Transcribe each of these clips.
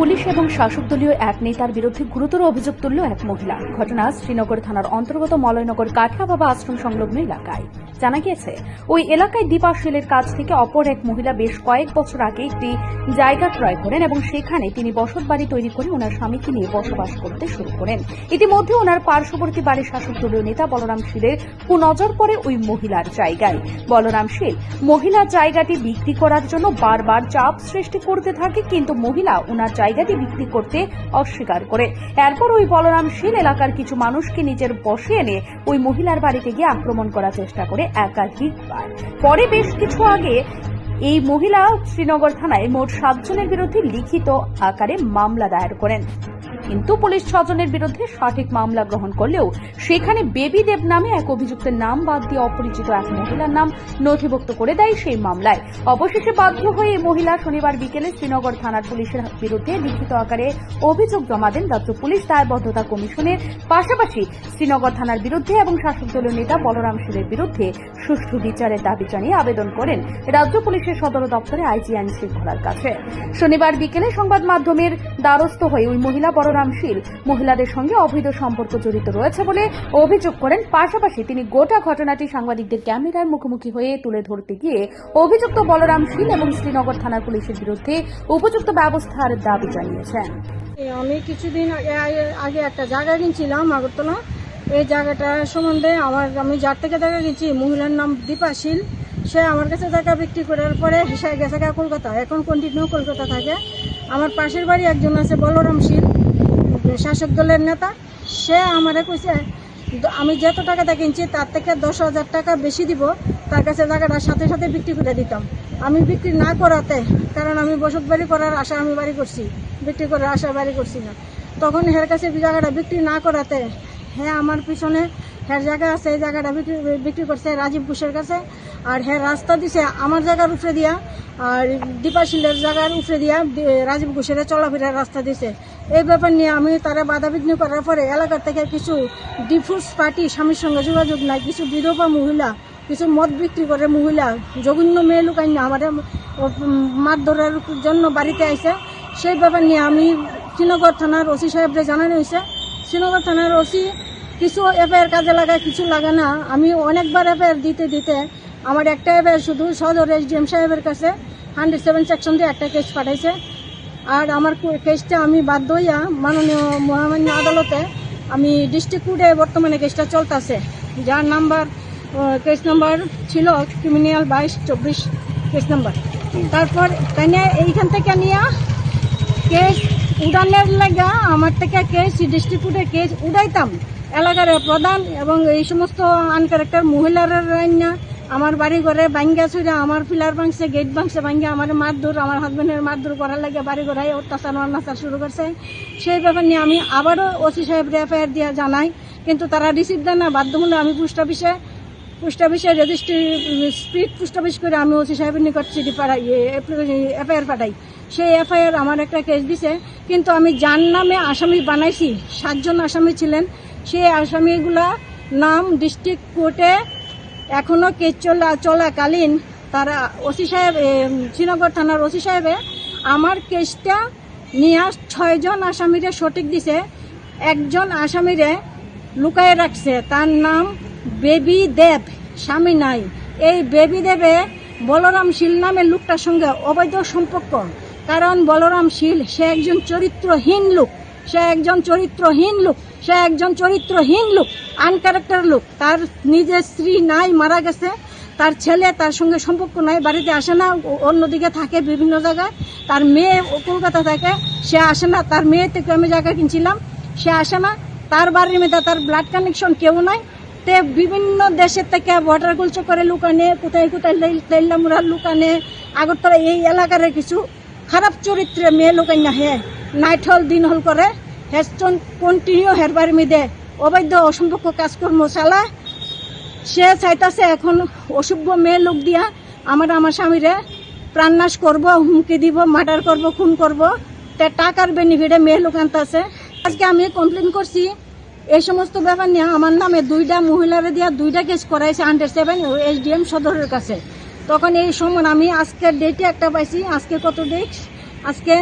Police এবং শাসক দলীয় এক নেতার বিরুদ্ধে গুরুতর অভিযোগ তুলল এক মহিলা। ঘটনা শ্রীনগর থানার অন্তর্গত মলয়নগর কাঠিয়া বাবা আশ্রম সংলগ্ন এলাকায়। জানা গিয়েছে, ওই এলাকায় দীপা সেলের কাছ থেকে অপর এক মহিলা বেশ কয়েক বছর আগে একটি জায়গা ক্রয় করেন এবং সেখানে তিনি বসত বাড়ি তৈরি করে ওনার স্বামীকে নিয়ে বসবাস করতে শুরু করেন। ইতিমধ্যে ওনার পার্শ্ববর্তী বাড়ির শাসক দলীয় নেতা বলরাম শীলের কুনজর পড়ে ওই মহিলার জায়গায়। বলরাম শীল মহিলার জায়গাটি বিক্রি করার জন্য বারবার চাপ সৃষ্টি করতে থাকে, কিন্তু মহিলা ওনার জায়গাটি বিক্রি করতে অস্বীকার করে। এরপর ওই বলরাম শীল এলাকার কিছু মানুষকে নিজের বসে এনে ওই মহিলার বাড়িতে গিয়ে আক্রমণ করার চেষ্টা করে একাধিকবার। পরে বেশ কিছু আগে এই মহিলা শ্রীনগর থানায় মোট সাতজনের বিরুদ্ধে লিখিত আকারে মামলা দায়ের করেন। কিন্তু পুলিশ ছজনের বিরুদ্ধে সঠিক মামলা গ্রহণ করলেও সেখানে বেবি দেব নামে এক অভিযুক্তের নাম বাদ দিয়ে অপরিচিত এক মহিলার নাম নথিভুক্ত করে দেয় সেই মামলায়। অবশেষে বাধ্য হয়ে এই মহিলা শনিবার বিকেলে শ্রীনগর থানার পুলিশের বিরুদ্ধে লিখিত আকারে অভিযোগ জমা দেন রাজ্য পুলিশ দায়বদ্ধতা কমিশনের পাশাপাশি শ্রীনগর থানার বিরুদ্ধে এবং শাসক দলীয় নেতা বলরাম শীলের বিরুদ্ধে সুষ্ঠু বিচারের দাবি জানিয়ে আবেদন করেন রাজ্য পুলিশের সদর দপ্তরে আইজি আইন শৃঙ্খলার কাছে। শনিবার বিকেলে সংবাদ মাধ্যমের দ্বারস্থ হয়ে ওই মহিলা বলরাম শীল মহিলাদের সঙ্গে অবৈধ সম্পর্ক জড়িত রয়েছে বলে অভিযোগ করেন। পাশাপাশি তিনি গোটা ঘটনাটি সাংবাদিকদের ক্যামেরার মুখোমুখি হয়ে তুলে ধরতে গিয়ে অভিযুক্ত বলরাম শীল এবং শ্রীনগর থানার পুলিশের বিরুদ্ধে উপযুক্ত ব্যবস্থার দাবি জানিয়েছেন। আমি কিছুদিন আগে একটা জায়গা কিনছিলাম আগরতলা। এই জায়গাটা সম্বন্ধে আমার, আমি যার থেকে জায়গা কিনছি, মহিলার নাম দীপা শীল। সে আমার কাছে জায়গা বিক্রি করার পরে হিসায় গেছে কলকাতা। এখন কন্টিনিউ কলকাতা থাকে। আমার পাশের বাড়ি একজন আছে বলরাম শীল। শাসক দলের নেতা, সে আমারে কইছে আমি যত টাকাটা কিনছি, তার থেকে দশ হাজার টাকা বেশি দিব, তার কাছে জায়গাটা সাথে সাথে বিক্রি করে দিতাম। আমি বিক্রি না করাতে, কারণ আমি বসত বাড়ি করার আশা আমি বাড়ি করছি, বিক্রি করার আশা বাড়ি করছি না। তখন হের কাছে জায়গাটা বিক্রি না করাতে হ্যাঁ আমার পিছনে হ্যার জায়গা আছে, এই জায়গাটা বিক্রি বিক্রি করছে রাজীব ঘোষের কাছে, আর হ্যাঁ রাস্তা দিছে আমার জায়গার উপরে দিয়া, আর দীপাশিলের জায়গার উপরে দিয়া রাজীব ঘোষের চলাফেরার রাস্তা দিছে। এই ব্যাপার নিয়ে আমি তারা বাধা বিঘ্ন করার পরে এলাকার থেকে কিছু ডিফুস পার্টি স্বামীর সঙ্গে যোগাযোগ নাই, কিছু বিধবা মহিলা, কিছু মদ বিক্রি করে মহিলা, জঘন্য মেয়ে লুকাই না আমাদের মাছ ধরার জন্য বাড়িতে আইসে সেই ব্যাপার নিয়ে আমি শ্রীনগর থানার ওসি সাহেবরে জানানো হয়েছে। শ্রীনগর থানার ওসি, কিছু এফআইআর কাজে লাগায়, কিছু লাগে না। আমি অনেকবার এফআইআর দিতে দিতে আমার একটা এফআইআর শুধু সদর এসডিএম সাহেবের কাছে হান্ড্রেড সেভেন সেকশন দিয়ে একটা কেস পাঠাইছে। আর আমার কেসটা আমি বাধ্য হইয়া মাননীয় মহামান্য আদালতে আমি ডিস্ট্রিক্ট কোর্টে বর্তমানে কেসটা চলতেছে। যার নাম্বার কেস নাম্বার ছিল ক্রিমিনাল বাইশ চব্বিশ কেস নাম্বার তারপর তাই এইখান থেকে নিয়ে কেস উড়ানের লাগা আমার থেকে কেস ডিস্ট্রিক্ট কেস উড়াইতাম। এলাকার প্রধান এবং এই সমস্ত আনকারেক্টার মহিলারা রান্না আমার বাড়ি ঘরে বাঙ্গা ছুড়ে, আমার পিলার ভাঙছে গেট ভাঙছে, ভাঙ্গা আমার মারধর, আমার হাজবেন্ডের মারধর করার লাগে বাড়ি ঘরে অত্যাচার অনাচার শুরু করছে। সেই ব্যাপার নিয়ে আমি আবারও ওসি সাহেব এফআইআর দিয়ে জানাই, কিন্তু তারা রিসিভ দেয় না বাধ্যমূলক আমি পোস্ট অফিসে পোস্ট অফিসে রেজিস্ট্রি স্পিড পোস্ট অফিস করে আমি ওসি সাহেবের নিকট চিঠি পাঠাই এফআইআর পাঠাই। সেই এফআইআর আমার একটা কেস দিছে, কিন্তু আমি যার নামে আসামি বানাইছি, সাতজন আসামি ছিলেন, সেই আসামিগুলা নাম ডিস্ট্রিক্ট কোর্টে এখনও কেস চলা, চলাকালীন তারা ওসি সাহেব শ্রীনগর থানার ওসি সাহেবে আমার কেসটা নিয়ে ছয়জন আসামিরে সঠিক দিছে, একজন আসামিরে লুকায়ে রাখছে। তার নাম বেবি দেব, স্বামী নাই। এই বেবি দেবে বলরাম শীল নামের লোকটার সঙ্গে অবৈধ সম্পর্ক। কারণ বলরাম শীল সে একজন চরিত্রহীন লোক। সে একজন চরিত্রহীন লোক, সে একজন চরিত্রহীন লোক আনক্যারেক্টার লোক। তার নিজের স্ত্রী নাই, মারা গেছে। তার ছেলে তার সঙ্গে সম্পর্ক নাই, বাড়িতে আসে না অন্যদিকে থাকে বিভিন্ন জায়গায়। তার মেয়ে কলকাতা থাকে, সে আসে না। তার মেয়ে থেকে আমি জায়গা কিনছিলাম, সে আসে না। তার বাড়ির মেয়েটা তার ব্লাড কানেকশন কেউ নাই। তে বিভিন্ন দেশের থেকে বর্ডার গুলচ করে লুকানে, কোথায় কোথায় তেল্লামুড়ার লুকানে, আগরতলা এই এলাকার কিছু খারাপ চরিত্রে মেয়ে লুকাই না হে। নাইট হল দিন হল করে, হেস্টন কন্টিনিউ হের বাড়ি মেয়েদে অবৈধ অসম্পর্ক কাজকর্ম চালায়। সে চাইতাছে এখন অসভ্য মেয়ে লোক দিয়া আমার আমার স্বামীরে প্রাণনাশ করব, হুমকি দিব, মার্ডার করব, খুন করব। তে টাকার বেনিফিটে মেয়ে লোক আনতেছে। আজকে আমি কমপ্লেন করছি, এই সমস্ত ব্যাপার নিয়ে আমার নামে দুইটা মহিলারে দিয়া দুইটা কেস করাইছে আন্ডার সেভেন এসডিএম সদরের কাছে। তখন এই সময় আমি আজকের ডেটে একটা পাইছি, আজকে কত ডেট আজকে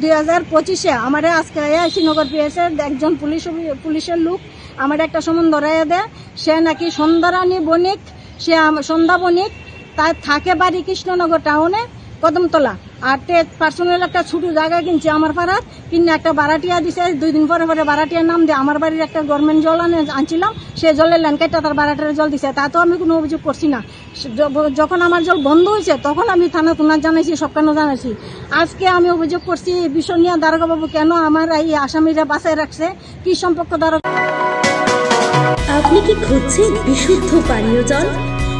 দুই হাজার পঁচিশে আমার আজকে শ্রীনগর পিএসে একজন পুলিশ পুলিশের লোক আমার একটা সম্বন্ধ ধরাইয়া দেয়। সে নাকি সন্ধ্যারানী বণিক, সে সন্ধ্যা বণিক তার থাকে বাড়ি কৃষ্ণনগর টাউনে, কদমতলা। আর তে পার্সোনাল একটা ছোট জায়গা কিনছে আমার পাড়ার। কিনে একটা বারাটিয়া দিছে, দুই দিন পরে পরে বারাটিয়ার নাম দিয়ে আমার বাড়ির একটা গভর্নমেন্ট জল আনে, আনছিলাম। সে জলের ল্যান্ডকেটটা তার বারাটার জল দিছে। তা তো আমি কোনো অভিযোগ করছি না। যখন আমার জল বন্ধ হয়েছে, তখন আমি থানা তুনার জানাইছি সব কেন জানাইছি। আজকে আমি অভিযোগ করছি বিষয় নিয়ে কেন আমার এই আসামিরা বাসায় রাখছে? কি সম্পর্ক দারোগা আপনি কি খুঁজছেন বিশুদ্ধ পানীয় জল?